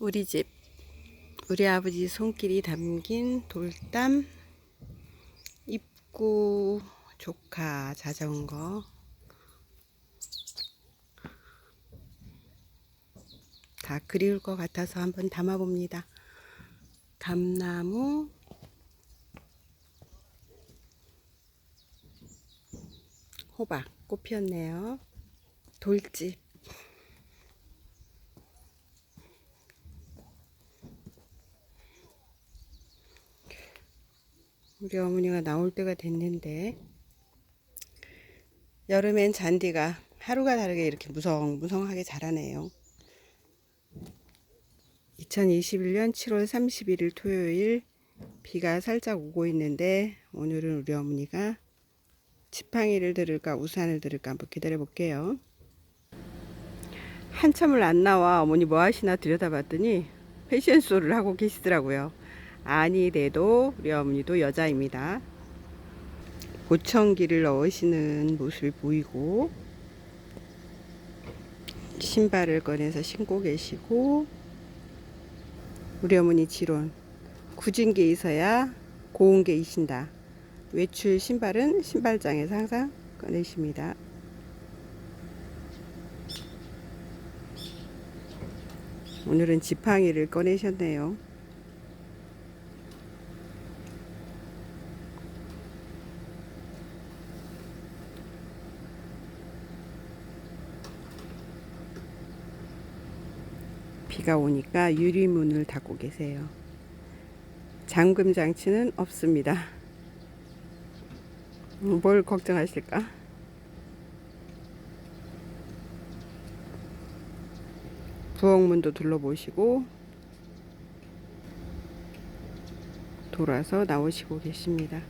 우리 집 우리 아버지 손길이 담긴 돌담 입구 조카 자전거 다 그리울 것 같아서 한번 담아 봅니다. 감나무 호박 꽃 피었네요. 돌집 우리 어머니가 나올 때가 됐는데 여름엔 잔디가 하루가 다르게 이렇게 무성무성하게 자라네요. 2021년 7월 31일 토요일 비가 살짝 오고 있는데 오늘은 우리 어머니가 지팡이를 들을까 우산을 들을까 한번 기다려 볼게요. 한참을 안 나와 어머니 뭐 하시나 들여다봤더니 패션쇼를 하고 계시더라고요. 아니래도 우리 어머니도 여자입니다. 보청기를 넣으시는 모습이 보이고 신발을 꺼내서 신고 계시고 우리 어머니 지론 굳은 게 있어야 고운 게 이신다. 외출 신발은 신발장에서 항상 꺼내십니다. 오늘은 지팡이를 꺼내셨네요. 비가 오니까 유리문을 닫고 계세요. 잠금 장치는 없습니다. 뭘 걱정하실까? 부엌문도 둘러보시고 돌아서 나오시고 계십니다.